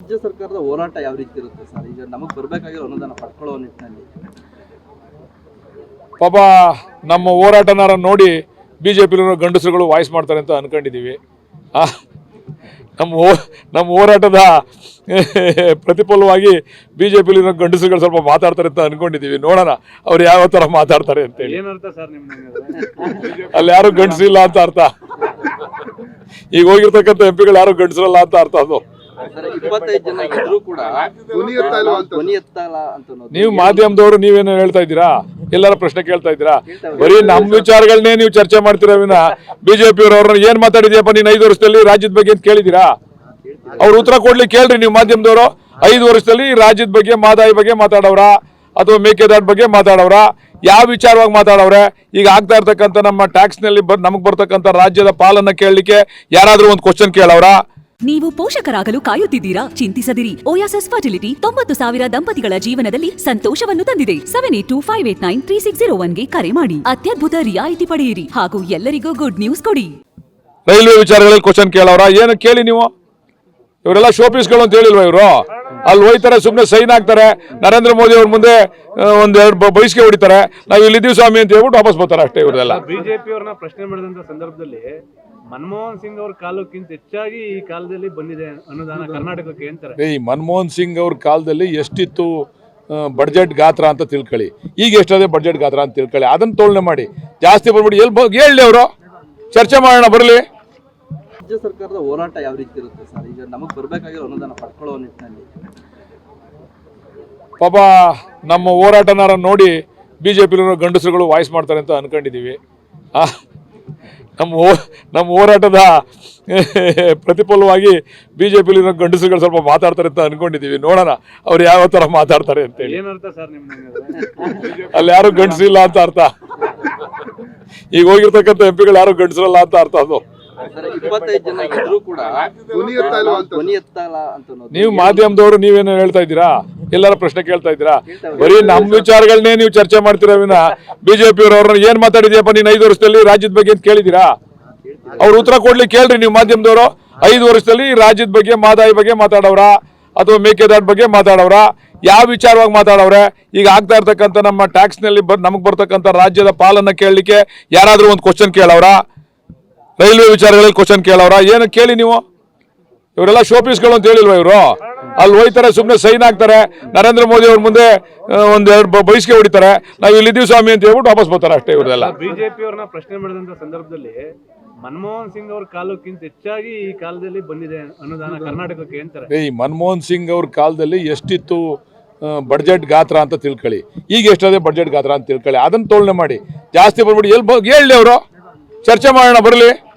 ರಾಜ್ಯ ಸರ್ಕಾರದ ಹೋರಾಟ ಯಾವ ರೀತಿ ಇರುತ್ತೆ ಸರ್? ಈಗ ನಮಗೆ ಬರಬೇಕಾಗಿರೋ ಅನುದಾನ ಪಡ್ಕೊಳ್ಳೋ ನಿಟ್ಟಿನಲ್ಲಿ. ಪಾಪ ನಮ್ಮ ಹೋರಾಟನಾರ ನೋಡಿ ಬಿ ಜೆ ಪಿಲಿರೋ ಗಂಡಸರುಗಳು ವಾಯ್ಸ್ ಮಾಡ್ತಾರೆ ಅಂತ ಅನ್ಕೊಂಡಿದ್ದೀವಿ ನಮ್ಮ ಹೋ ನಮ್ಮ ಹೋರಾಟದ ಪ್ರತಿಫಲವಾಗಿ ಬಿ ಜೆ ಪಿಲಿರೋ ಗಂಡಸರುಗಳು ಸ್ವಲ್ಪ ಮಾತಾಡ್ತಾರೆ ಅಂತ ಅನ್ಕೊಂಡಿದ್ದೀವಿ ನೋಡೋಣ ಅವ್ರು ಯಾವ ಥರ ಮಾತಾಡ್ತಾರೆ ಅಂತೇಳಿ. ಏನರ್ಥ ಸರ್ ನಿಮ್ ಅಲ್ಲಿ ಯಾರು ಗಂಡಸಿಲ್ಲ ಅಂತ ಅರ್ಥ? ಈಗ ಹೋಗಿರ್ತಕ್ಕಂಥ ಎಂ ಪಿಗಳು ಯಾರು ಗಂಡಸರಲ್ಲ ಅಂತ ಅರ್ಥ ಅದು? ಇಪ್ಪತ್ತೈದು ಜನ ಇದ್ರೂ ಕೂಡ. ನೀವು ಮಾಧ್ಯಮದವರು ನೀವೇನು ಹೇಳ್ತಾ ಇದ್ದೀರಾ? ಎಲ್ಲರ ಪ್ರಶ್ನೆ ಕೇಳ್ತಾ ಇದ್ದೀರಾ? ಬರೀ ನಮ್ಮ ವಿಚಾರಗಳನ್ನೇ ನೀವು ಚರ್ಚೆ ಮಾಡ್ತೀರಾ ವಿನ? ಬಿಜೆಪಿ ಅವ್ರನ್ನ ಏನ್ ಮಾತಾಡಿದ್ಯಪ್ಪ ನೀನ್ ಐದು ವರ್ಷದಲ್ಲಿ ರಾಜ್ಯದ ಬಗ್ಗೆ ಅಂತ ಕೇಳಿದಿರಾ ಅವ್ರು ಉತ್ತರ ಕೊಡ್ಲಿಕ್ಕೆ ಕೇಳ್ರಿ ನೀವು ಮಾಧ್ಯಮದವರು. ಐದು ವರ್ಷದಲ್ಲಿ ರಾಜ್ಯದ ಬಗ್ಗೆ ಮಾದಾಯಿ ಬಗ್ಗೆ ಮಾತಾಡವ್ರ ಅಥವಾ ಮೇಕೆದಾಟ್ ಬಗ್ಗೆ ಮಾತಾಡವ್ರ ಯಾವ ವಿಚಾರವಾಗಿ ಮಾತಾಡವ್ರೆ? ಈಗ ಆಗ್ತಾ ಇರ್ತಕ್ಕಂಥ ನಮ್ಮ ಟ್ಯಾಕ್ಸ್ನಲ್ಲಿ ನಮಗೆ ನಮಗ್ ಬರ್ತಕ್ಕಂಥ ರಾಜ್ಯದ ಪಾಲನ್ನ ಕೇಳಲಿಕ್ಕೆ ಯಾರಾದರೂ ಒಂದು ಕ್ವಶನ್ ಕೇಳವ್ರ? ನೀವು ಪೋಷಕರಾಗಲು ಕಾಯುತ್ತಿದ್ದೀರಾ? ಚಿಂತಿಸದಿರಿ. ಓಯಾಸಸ್ ಫರ್ಟಿಲಿಟಿ ತೊಂಬತ್ತು ಸಾವಿರ ದಂಪತಿಗಳ ಜೀವನದಲ್ಲಿ ಸಂತೋಷವನ್ನು ತಂದಿದೆ. Seven eight two five eight nine three six zero ಒನ್ಗೆ ಕರೆ ಮಾಡಿ. ಅತ್ಯದ್ಭುತ ರಿಯಾಯಿತಿ ಪಡೆಯಿರಿ. ಹಾಗೂ ಎಲ್ಲರಿಗೂ ಗುಡ್ ನ್ಯೂಸ್ ಕೊಡಿ. ರೈಲ್ವೆ ವಿಚಾರಗಳಲ್ಲಿ ಕ್ವಶನ್ ಕೇಳೋರ ಏನು ಕೇಳಿ ನೀವು? ಇವರೆಲ್ಲ ಶೋಪೀಸ್ಗಳು ಅಂತ ಹೇಳಿಲ್ವಾ ಇವರು? ಅಲ್ಲಿ ಹೋಯ್ತಾರೆ ಸುಮ್ಮನೆ ಸೈನ್ ಆಗ್ತಾರೆ ನರೇಂದ್ರ ಮೋದಿ ಅವ್ರ ಮುಂದೆ ಒಂದ್ ಎರಡು ಬಯಸಿಗೆ ಹೊಡಿತಾರೆ. ನಾವು ಇಲ್ಲಿದ್ದೀವಿ ಸ್ವಾಮಿ ಅಂತ ಹೇಳ್ಬಿಟ್ಟು ವಾಪಸ್ ಬರ್ತಾರೆ ಅಷ್ಟೇ ಇವರೆಲ್ಲ ಬಿಜೆಪಿ ಅವ್ರನ್ನ ಪ್ರಶ್ನೆ ಮಾಡಿದಂತ ಸಂದರ್ಭದಲ್ಲಿ ಮನಮೋಹನ್ ಸಿಂಗ್ ಅವ್ರ ಕಾಲಕ್ಕಿಂತ ಹೆಚ್ಚಾಗಿ ಈ ಕಾಲದಲ್ಲಿ ಬಂದಿದೆ ಅನುದಾನ ಕರ್ನಾಟಕಕ್ಕೆ ಅಂತಾರೆ. ಈ ಮನಮೋಹನ್ ಸಿಂಗ್ ಅವ್ರ ಕಾಲದಲ್ಲಿ ಎಷ್ಟಿತ್ತು ಬಡ್ಜೆಟ್ ಗಾತ್ರ ಅಂತ ತಿಳ್ಕೊಳ್ಳಿ. ಈಗ ಎಷ್ಟದೇ ಬಡ್ಜೆಟ್ ಗಾತ್ರ ಅಂತ ತಿಳ್ಕೊಳ್ಳಿ. ಅದನ್ನ ತೋಲನೆ ಮಾಡಿ. ಜಾಸ್ತಿ ಬರ್ಬಿಡಿ. ಎಲ್ಲಿ ಹೋಗಿ ಹೇಳಿ ಅವರು. ಚರ್ಚೆ ಮಾಡೋಣ ಬರಲಿ. ರಾಜ್ಯ ಸರ್ಕಾರದ ಹೋರಾಟ ಯಾವ ರೀತಿ ಇರುತ್ತೆ ಸರ್? ಈಗ ನಮಗೆ ಬರಬೇಕಾಗಿರೋ ಅನುದಾನ ಪಡ್ಕೊಳ್ಳೋ ನಿಟ್ಟಿನಲ್ಲಿ. ಪಾಪ ನಮ್ಮ ಹೋರಾಟನಾರ ನೋಡಿ ಬಿ ಜೆ ಪಿಲಿರೋ ಗಂಡಸರುಗಳು ವಾಯ್ಸ್ ಮಾಡ್ತಾರೆ ಅಂತ ಅನ್ಕೊಂಡಿದ್ದೀವಿ ಆ, ನಮ್ಮ ಹೋ ನಮ್ಮ ಹೋರಾಟದ ಪ್ರತಿಫಲವಾಗಿ ಬಿ ಜೆ ಪಿಲಿರೋ ಗಂಡಸುಗಳು ಸ್ವಲ್ಪ ಮಾತಾಡ್ತಾರೆ ಅಂತ ಅನ್ಕೊಂಡಿದ್ದೀವಿ ನೋಡೋಣ ಅವ್ರು ಯಾವ ಥರ ಮಾತಾಡ್ತಾರೆ ಅಂತೇಳಿ. ಅಲ್ಲಿ ಯಾರು ಗಂಡಸಿಲ್ಲ ಅಂತ ಅರ್ಥ. ಈಗ ಹೋಗಿರ್ತಕ್ಕಂಥ ಎಂ ಪಿಗಳು ಯಾರು ಗಂಡಸರಲ್ಲ ಅಂತ ಅರ್ಥ ಅದು. ಸರ್ ಇಪ್ಪತ್ತೈದು ಜನ ಇದ್ರೂ ಕೂಡ ಧ್ವನಿ ಎತ್ತಲ್ಲ ಅಂತ. ಅನ್ನೋದು. ನೀವು ಮಾಧ್ಯಮದವರು ನೀವೇನು ಹೇಳ್ತಾ ಇದ್ದೀರಾ? ಎಲ್ಲರ ಪ್ರಶ್ನೆ ಕೇಳ್ತಾ ಇದ್ದೀರಾ? ಬರೀ ನಮ್ಮ ವಿಚಾರಗಳನ್ನೇ ನೀವು ಚರ್ಚೆ ಮಾಡ್ತೀರಾ ವಿನ? ಬಿಜೆಪಿ ಅವ್ರನ್ನ ಏನ್ ಮಾತಾಡಿದ್ಯಪ್ಪ ನೀನು ಐದು ವರ್ಷದಲ್ಲಿ ರಾಜ್ಯದ ಬಗ್ಗೆ ಅಂತ ಕೇಳಿದಿರಾ ಅವ್ರು ಉತ್ತರ ಕೊಡ್ಲಿಕ್ಕೆ ಕೇಳ್ರಿ ನೀವು ಮಾಧ್ಯಮದವರು. ಐದು ವರ್ಷದಲ್ಲಿ ರಾಜ್ಯದ ಬಗ್ಗೆ ಮಾದಾಯಿ ಬಗ್ಗೆ ಮಾತಾಡವ್ರ ಅಥವಾ ಮೇಕೆದಾಟ್ ಬಗ್ಗೆ ಮಾತಾಡವ್ರ ಯಾವ ವಿಚಾರವಾಗಿ ಮಾತಾಡವ್ರೆ? ಈಗ ಆಗ್ತಾ ಇರ್ತಕ್ಕಂಥ ನಮ್ಮ ಟ್ಯಾಕ್ಸ್ನಲ್ಲಿ ಬರ್ ನಮಗ್ ಬರ್ತಕ್ಕಂಥ ರಾಜ್ಯದ ಪಾಲನ್ನ ಕೇಳಲಿಕ್ಕೆ ಯಾರಾದ್ರೂ ಒಂದು ಕ್ವಶನ್ ಕೇಳವ್ರ? ರೈಲ್ವೆ ವಿಚಾರಗಳಲ್ಲಿ ಕ್ವಶನ್ ಕೇಳವ್ರ? ಏನು ಕೇಳಿ ನೀವು? ಇವರೆಲ್ಲ ಶೋಪೀಸ್ಗಳು ಅಂತ ಹೇಳಿಲ್ವಾ ಇವರು? ಅಲ್ಲಿ ಹೋಯ್ತಾರೆ ಸುಮ್ಮನೆ ಸೈನ್ ಹಾಕ್ತಾರೆ. ನರೇಂದ್ರ ಮೋದಿ ಅವ್ರ ಮುಂದೆ ಒಂದು ಎರಡು ಬ- ಬೈಸ್ಗೆ ಹೊಡಿತಾರೆ. ನಾವು ಇಲ್ಲಿದ್ದೀವಿ ಸ್ವಾಮಿ ಅಂತ ಹೇಳ್ಬಿಟ್ಟು ವಾಪಸ್ ಬರ್ತಾರೆ ಅಷ್ಟೇ ಇವರೆಲ್ಲ ಬಿಜೆಪಿ ಅವ್ರನ್ನ ಪ್ರಶ್ನೆ ಮಾಡಿದಂತ ಸಂದರ್ಭದಲ್ಲಿ ಮನಮೋಹನ್ ಸಿಂಗ್ ಅವ್ರ ಕಾಲಕ್ಕಿಂತ ಹೆಚ್ಚಾಗಿ ಈ ಕಾಲದಲ್ಲಿ ಬಂದಿದೆ ಅನುದಾನ ಕರ್ನಾಟಕಕ್ಕೆ ಅಂತಾರೆ. ಈ ಮನಮೋಹನ್ ಸಿಂಗ್ ಅವ್ರ ಕಾಲದಲ್ಲಿ ಎಷ್ಟಿತ್ತು ಬಡ್ಜೆಟ್ ಗಾತ್ರ ಅಂತ ತಿಳ್ಕೊಳ್ಳಿ. ಈಗ ಎಷ್ಟದೇ ಬಡ್ಜೆಟ್ ಗಾತ್ರ ಅಂತ ತಿಳ್ಕೊಳ್ಳಿ. ಅದನ್ನ ತೋಲನೆ ಮಾಡಿ. ಜಾಸ್ತಿ ಬಂದ್ಬಿಟ್ಟು ಎಲ್ಲಿ ಬ- ಹೇಳಿ ಅವರು. ಚರ್ಚೆ ಮಾಡೋಣ ಬರಲಿ.